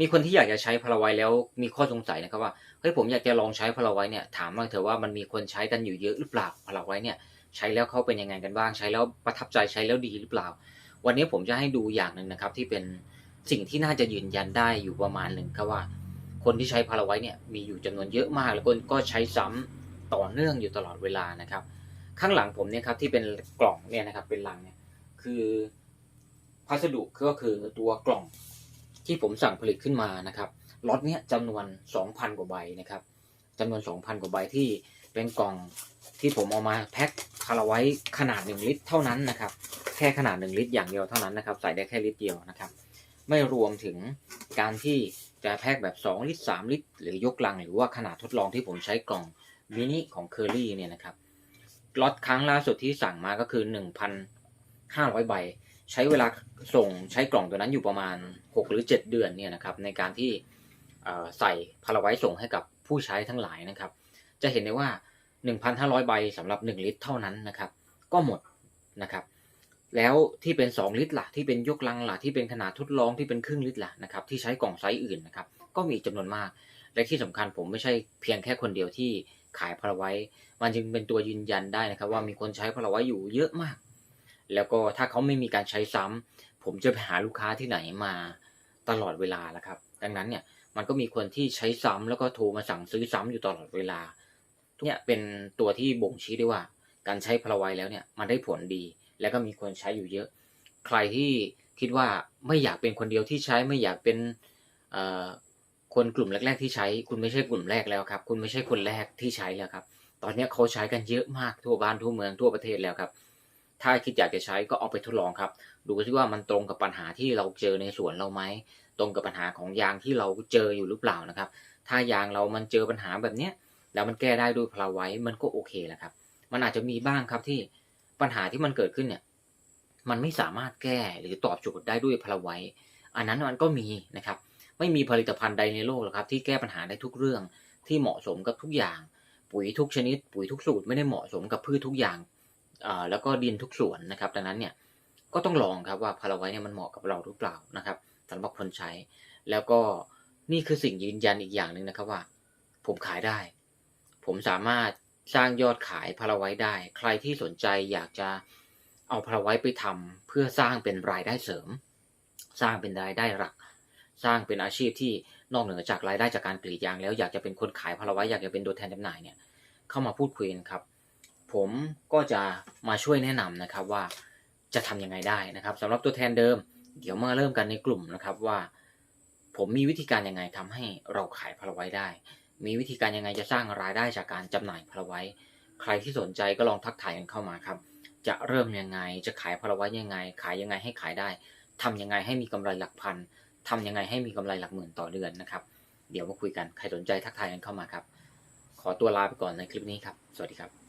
มีคนที่อยากจะใช้พลาไวแล้วมีข้อสงสัยนะครับว่าเฮ้ยผมอยากจะลองใช้พลาไวเนี่ยถามบ้างเถอะว่ามันมีคนใช้กันอยู่เยอะหรือเปล่าพลาไวเนี่ยใช้แล้วเขาเป็นยังไงกันบ้างใช้แล้วประทับใจใช้แล้วดีหรือเปล่า วันนี้ผมจะให้ดูอย่างหนึ่งนะครับ ที่เป็นสิ่งที่น่าจะยืนยันได้อยู่ประมาณหนึ่งครับว่า คนที่ใช้พาราไว้เนี่ยมีอยู่จำนวนเยอะมาก แล้วคนก็ใช้ซ้ำต่อเนื่องอยู่ตลอดเวลานะครับ ข้างหลังผมเนี่ยครับที่เป็นกล่องเนี่ยนะครับเป็นลังเนี่ยคือพัสดุก็คือตัวกล่อง ที่ผมสั่งผลิตขึ้นมานะครับล็อตเนี้ยจำนวน 2,000 กว่าใบนะครับจำนวน 2,000 กว่าใบที่เป็นกล่องที่ผมเอามาแพ็คพาราไว้ขนาด 1 ลิตรเท่านั้นนะครับแค่ขนาด 1 ลิตรอย่างเดียวเท่านั้นนะครับใส่ได้แค่ลิตรเดียวนะครับไม่รวมถึงการที่จะแพ็คแบบ 2 ลิตร 3 ลิตร หรือยกลังหรือว่าขนาดทดลองที่ผมใช้กล่องมินิของเคอรี่เนี่ยนะครับล็อตครั้งล่าสุดที่สั่งมาก็คือ 1,500 ใบ ใช้เวลาส่งใช้กล่องตัวนั้นอยู่ประมาณ 6 หรือ 7 เดือนเนี่ยนะครับในการที่ใส่พาราไว้ส่งให้กับผู้ใช้ทั้งหลายนะครับ จะเห็นได้ว่า 1,500 ใบสำหรับ 1 ลิตรเท่านั้นนะครับ ก็หมดนะครับ แล้วที่เป็น 2 ลิตรล่ะที่เป็นยกลังล่ะที่เป็นขนาดทดลองที่เป็นครึ่งลิตรล่ะนะครับที่ใช้กล่องไซส์อื่นนะครับ ก็มีจำนวนมาก และที่สำคัญผมไม่ใช่เพียงแค่คนเดียวที่ขายพลาไว้ มันจึงเป็นตัวยืนยันได้นะครับ ว่ามีคนใช้พลาไว้อยู่เยอะมาก แล้วก็ถ้าเขาไม่มีการใช้ซ้ำผมจะไปหาลูกค้าที่ไหนมาตลอดเวลาแล้วครับ ดังนั้นเนี่ยมันก็มีคนที่ใช้ซ้ำแล้วก็โทรมาสั่งซื้อซ้ำอยู่ตลอดเวลาเนี่ยเป็นตัวที่บ่งชี้ได้ว่า การใช้พลาไว้แล้วเนี่ยมันได้ผลดี แล้วก็มีคนใช้อยู่เยอะ ใครที่คิดว่าไม่อยากเป็นคนเดียวที่ใช้ไม่อยากเป็นคนกลุ่มแรก ๆ ที่ใช้ คุณไม่ใช่กลุ่มแรกแล้วครับ คุณไม่ใช่คนแรกที่ใช้แล้วครับ ตอนนี้เขาใช้กันเยอะมากทั่วบ้านทั่วเมืองทั่วประเทศแล้วครับ ถ้าคิดอยากจะใช้ก็เอาไปทดลองครับ ดูซิว่ามันตรงกับปัญหาที่เราเจอในสวนเราไหม ตรงกับปัญหาของยางที่เราเจออยู่หรือเปล่านะครับ ถ้ายางเรามันเจอปัญหาแบบเนี้ยแล้วมันแก้ได้ด้วยพลาไว้มันก็โอเคแหละครับ มันอาจจะมีบ้างครับที่ปัญหาที่มันเกิดขึ้นเนี่ย มันไม่สามารถแก้หรือตอบโจทย์ได้ด้วยพลาไว้ อันนั้นมันก็มีนะครับ ไม่มีผลิตภัณฑ์ใดในโลกหรอกครับ ที่แก้ปัญหาได้ทุกเรื่องที่เหมาะสมกับทุกอย่าง ปุ๋ยทุกชนิด ปุ๋ยทุกสูตรไม่ได้เหมาะสมกับพืชทุกอย่าง แล้วก็ดินทุกส่วนนะครับ ดังนั้นเนี่ยก็ต้องลองครับว่าพลาไว้เนี่ยมันเหมาะกับเราหรือเปล่านะครับสำหรับคนใช้ แล้วก็นี่คือสิ่งยืนยันอีกอย่างหนึ่งนะครับว่า ผมขายได้ ผมสามารถสร้างยอดขายพาราไว้ได้ ใครที่สนใจอยากจะเอาพาราไว้ไปทำเพื่อสร้างเป็นรายได้เสริม สร้างเป็นรายได้หลัก สร้างเป็นอาชีพที่นอกเหนือจากรายได้จากการกรีดยางแล้วอยากจะเป็นคนขายพาราไว้อยากจะเป็นตัวแทนจำหน่ายเนี่ยเข้ามาพูดคุยกันครับ ผมก็จะมาช่วยแนะนำนะครับว่าจะทำยังไงได้นะครับสำหรับตัวแทนเดิม เดี๋ยวมาเริ่มกันในกลุ่มนะครับว่า ผมมีวิธีการยังไงทำให้เราขายพาราไว้ได้ มีวิธีการยังไงจะสร้างรายได้จากการจำหน่ายพลไว้ใครที่สนใจก็ลองทักทายกันเข้ามาครับ จะเริ่มยังไง จะขายพลาไว้ยังไง ขายยังไงให้ขายได้ทำยังไงให้มีกำไรหลักพันทำยังไงให้มีกำไรหลักหมื่นต่อเดือนนะครับ เดี๋ยวมาคุยกัน ใครสนใจทักทายกันเข้ามาครับ ขอตัวลาไปก่อนในคลิปนี้ครับ สวัสดีครับ